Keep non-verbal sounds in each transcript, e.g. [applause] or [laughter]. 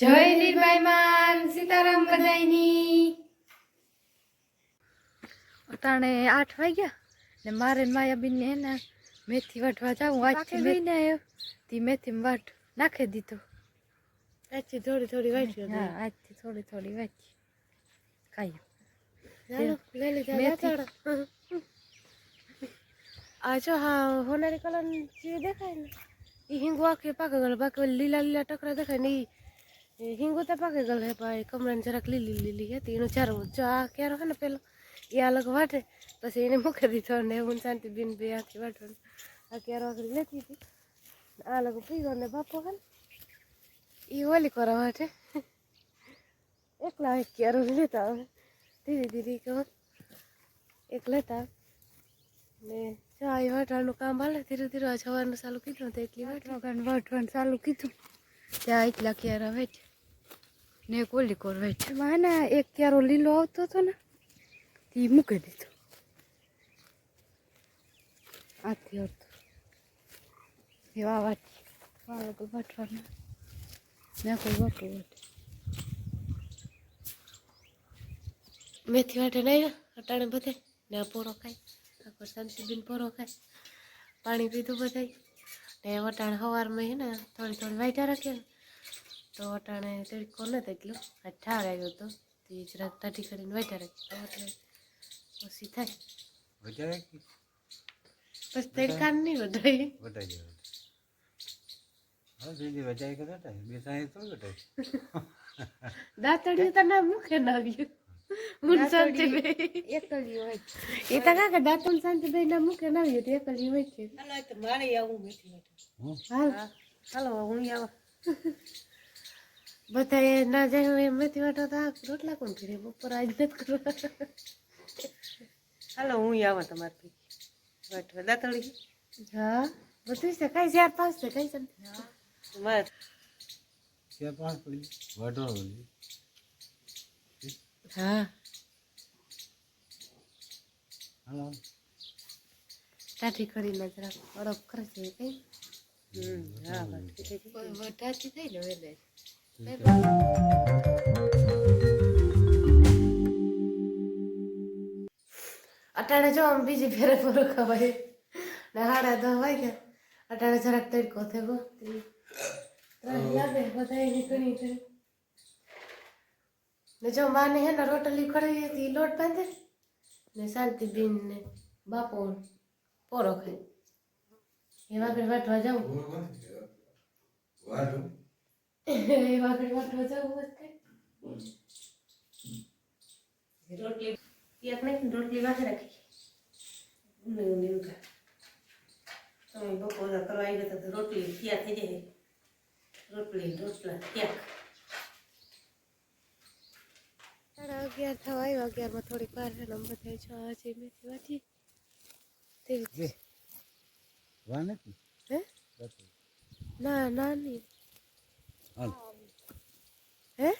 જય નિર્ભયમાન માન સીતારામ બધાયની. અટાણે આઠ વાગ્યા ને મારે ને માયાબીન ને એના મેથી વાટવા જાઉં વાંચી લઈને આવ્યો તે મેથી વાટ નાખી દીધો. આજથી થોડી થોડી વાંચી હા આજથી થોડી થોડી વાંચી. ખાઈ. આ જો હા હોનારી કલર જે દેખાય ને એ હિંગુ આખી પાકે ગયેલો બાકી લીલા લીલા ટકરા દેખાય ને એ હિંગુ તો પાકે ગયેલ હે ભાઈ કમરાને જરાક લીલી લીલી હતી એનો ચારો જો આ ક્યારો હે ને પેલો એ અલગ વાટે પછી એને મૂકી દીધો ને હું શાંતિ બિન બે આખી વાટવાનું. આ ક્યારો આખરી લેતી હતી. આ અલગ પી ગયો ને બાપો હે ને એ ઓલી કરવા વાટે. એકલા એક ક્યારો લેતા આવે. ધીરે ધીરે કહો એક લેતા ને ચા એ વાટવાનું કામ હાલે ધીરે ધીરે આ જવાનું ચાલુ કીધું તો એટલી વાટ. વાટવાનું વાટવાનું ચાલુ કીધું. ત્યાં એટલા ક્યારા વેચ ને કોલી ઓલી છે. વેચ ને એક ક્યારો લીલો આવતો હતો ને તે મૂકી દીધો. આથી હતો એવા વાત વાળો તો વાટવાના ને કોઈ વાટું હતું મેથી વાટે નહીં અટાણે બધે, ને પોરો ખાય. આખો શાંતિબેન પોરો ખાય. પાણી પીધું બધાય. ને વટાણે સવારમાં હે ને થોડી થોડી વાઈટા રાખે. ને તો વટાણે તડકો નથી એટલું આ ઠાર આવ્યો હતો એ જરાક ટાઢી કરીને વાઈટા એટલે ઓછી થાય. વધારે બસ તડકા નહીં વધારે. વધારે હા બીજી વધારે કે બે સાંઈ તો વધારે. દાંતડિયું તો ના મુખે ના આવ્યું. મુન એકલી હોય. એ તો કાકા દાંતણ શાંતિ ના મુખે ના આવ્યું તે એકલી હોય છે હું? હાલ હાલો હું આવા. બધા એ ના જાય હું એમ નથી વાટો તો આ રોટલા કોણ કરે બપોર આજ નથી કરવા હાલો હું આવા તમારે પૈકી વાટવા દાતળી હા બધું છે કઈ ચાર પાંચ છે કઈ છે મારે ચાર પાંચ પડી વાઢો ઓલી હા હાલો ટાઢી કરીને જરાક અડપ કરે છે કઈ હમ હા વાત કીધી. વટાતી થઈ ને વેલે અટાણે જો આમ બીજી ફેરે પૂરો ખવાય. ને હાડા તો હોય કે. અટાણે જરાક તડકો થયો લાગે બધા નીકળી જાય. ને જો માને હે ને રોટલી ખડી હતી લોટ બાંધે ને? શાંતિબેન ને બાપો પોરો ખાય. એવા વાગડ વાટવા જાઉં. એ રોટલી રોટલી વાગે રાખી તમે બપોર કરવા આવી ગયા તો રોટલી તૈયાર થઈ જાય રોટલી રોટલા ત્યાગ સાડા અગિયાર થવા આવ્યા અગિયારમાં થોડીક વાર છે ને આમ બધા છ હજી મેથી વાટી તેવી ના ના નહીં હાલ હે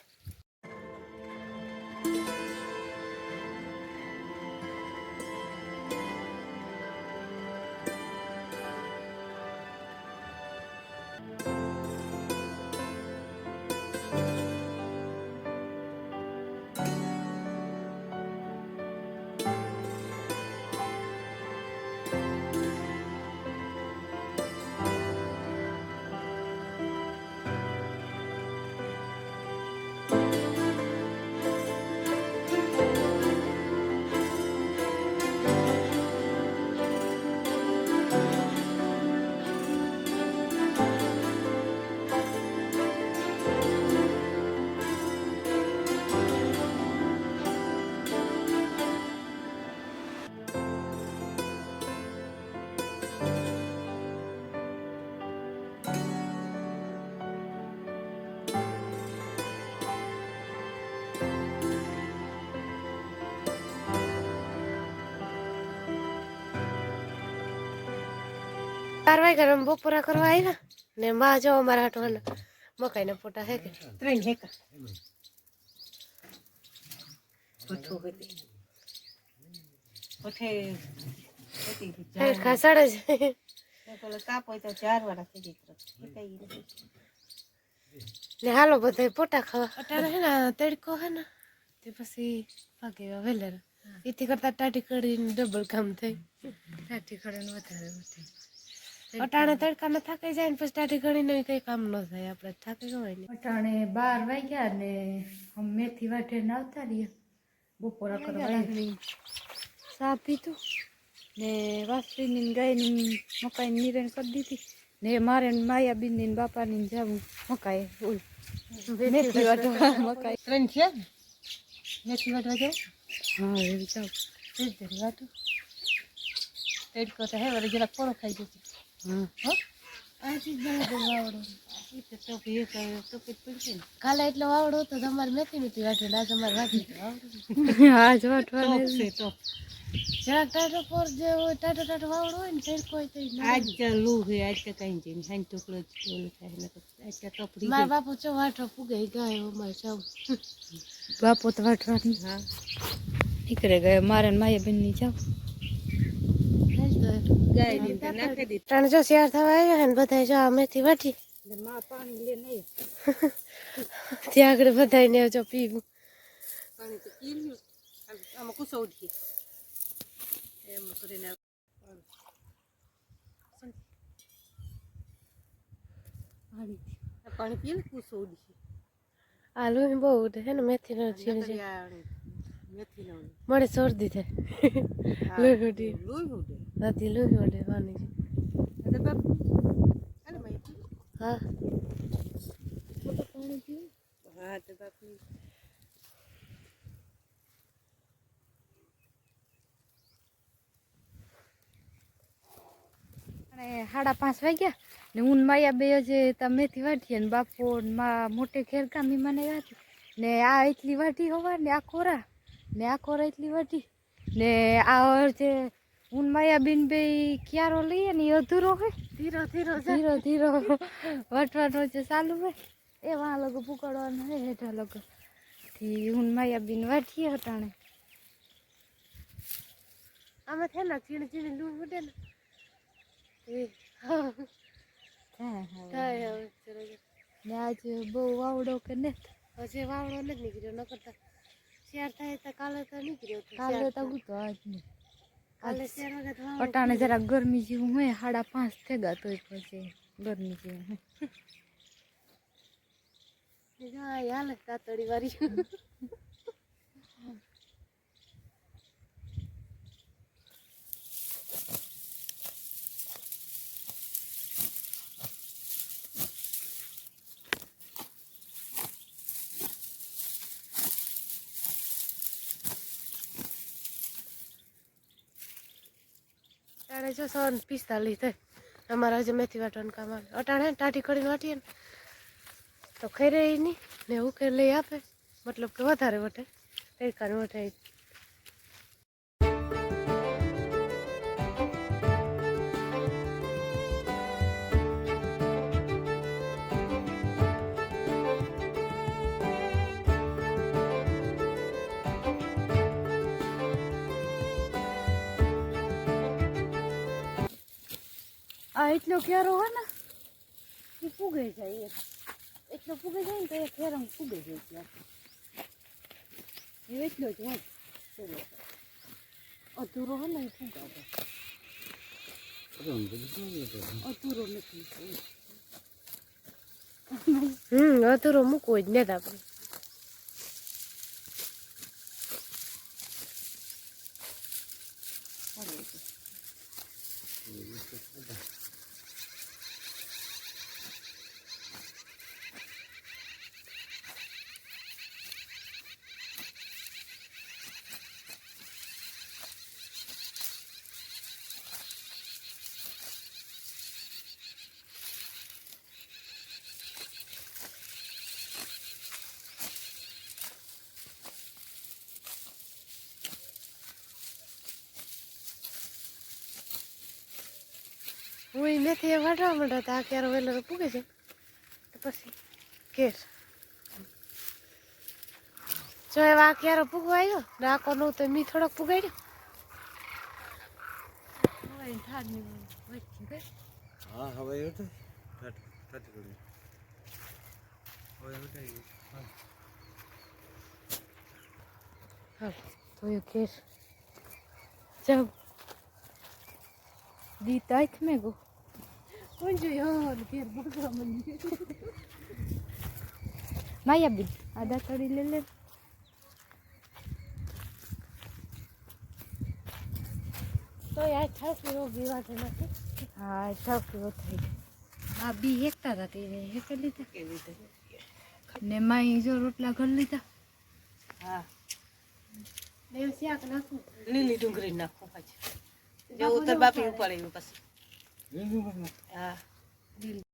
બાર વાગ્યા અમે બપોરા કરવા આવ્યા ને માં જો અમારા હાટવાના મકાઈના ફોટા હે કે? ત્રણ હેકા છે. ચાર ને હાલો બધા પોટા ખાવા. અટાણે હે ને તડકો હે ને તે પછી ભાગે વેલેર. એથી કરતા ટાટી કરીને ડબલ કામ થઈ ટાટી ખડે વધારે વધે અટાણે તડકામાં થાકી જાય ને પછી ટાઢી ઘણી નવી કઈ કામ ન થાય. આપણે થાકી જવાય ને. અટાણે બાર વાગ્યા ને મેથી વાટે ને આવતા રહ્યા. બપોરા કરવા ચા પીધું ને વાસરીની ગાયની મકાઈની નિરણ કરી દીધી. ને મારે માયા માયાબીનની ને બાપાની ને જાવું મકાઈ. ઓલ મેથી વાટવા મકાઈ. ત્રણ છે મેથી વાટવા જાય હા એમ જાઉં. વાટું તડકો તો હે વળી જરાક ખાઈ જશે હા હો આથી જ વાવડો તો જ પડશે ને કાલે એટલો વાવડો હતો તમારે મેથી મેથી વાટે આજ અમારે વાટી વાવડો આજ વાટવાનું જરાક ટાટો પોર જે હોય ટાટો ટાટો વાવડો હોય ને તડકો હોય તો આજ લૂ હે આજ તો કઈ જઈને સાંજ ટુકડો ઓલું થાય ને આજ તો કપડી મારા બાપુ ચો વાટો ફૂગે ગાય અમારે સૌ બાપુ તો વાટવાની હા નીકળે ગયા મારે માયા જાવ ગાય ને તો દીધી ત્રણ જો શિયાળ થવા આવ્યા ને બધા જો અમેથી મેથી વાટી માં પાણી લે નહીં. [laughs] ત્યાં આગળ બધા ને જો પીવું. પાણી પીએ ને કુસો ઉડી આલુ બહુ ઉડે છે ને મેથી નો ઝીણ ઝીણ મેથી નો મળે શરદી થાય. લોહી ઉડી લોહી ઉડે લોહી હા. હા તો બાપ સાડા પાંચ વાગ્યા ને હું માયા બે જે મેથી વાટીએ ને બાપો મા મોટે ખેરકામી મને વાટી. ને આ એટલી વાટી હોવા ને આ કોરા ને આખો એટલી વટી ને આ જે હું માયાબીન માયા બેન બે ક્યારો લઈએ ને અધૂરો હોય ધીરો ધીરો ધીરો ધીરો. વટવાનો જે ચાલુ હોય એ વાં લોકો પુકડવાનું હોય હેઠા લોકો થી હું માયાબીન માયા બેન વાટીએ હટાણે આમાં છે ને ઝીણ ઝીણ લૂણ ઉડે ને. હા. ને આજે બહુ વાવડો કે ને હજી વાવડો નથી નીકળ્યો ન કરતા થાય તો કાલે તો નીકળ્યો કાલે તો આજ નહીં. કાલે વગર વાવડો જરા ગરમી જેવું હોય સાડા પાંચ થઈ ગયા તોય પછી ગરમી જેવું હોય. [laughs] જો આ તાતડી વાળી [laughs] તારે જો સૌ પિસ્તાલીસ થાય અમારા હજી મેથી વાટવાનું કામ આવે. અટાણે ટાટી કરીને વાટીએ ને. તો ખરે નહીં ને ઉકેલ લઈ આપે. મતલબ કે વધારે વટે. તડકાને વટે આ એટલો ક્યારો હોય ને એ ફૂગે જાય એટલો ફૂગે જાય ને તો એ ખેરમ ફૂગે જાય ત્યાં એ એટલો જ હોય. ચલો અધૂરો હોય ને એ ફૂગાવે અધૂરો નથી હમ અધૂરો મૂકવો જ ને આપણે. હું એ મેથી એ વાટવા માંડ્યા હતા. ક્યારે વહેલો પૂગે છે? પછી કેર જો એવા આ ક્યારે પૂગવા આવ્યો? ડાકો નું તો મી થોડોક પુગાડ્યો. હા હવે એ તો ઠાઠ ઠાઠ કરી મેં ગયું. માયા બી આદા કરી લે લે તો યાર ઠાકી રોગી વાત નથી હા થાવ કેવો થઈ આ બી હેકતા હતા તે હેકે લીધા કેવી રીતે ને માઈ જો રોટલા ઘર લીધા હા દેવ શાક નાખું લીલી ડુંગળી નાખું પાછી જો ઉતર બાપી ઉપર આવ્યું પછી લીલું બધું. હા લીલી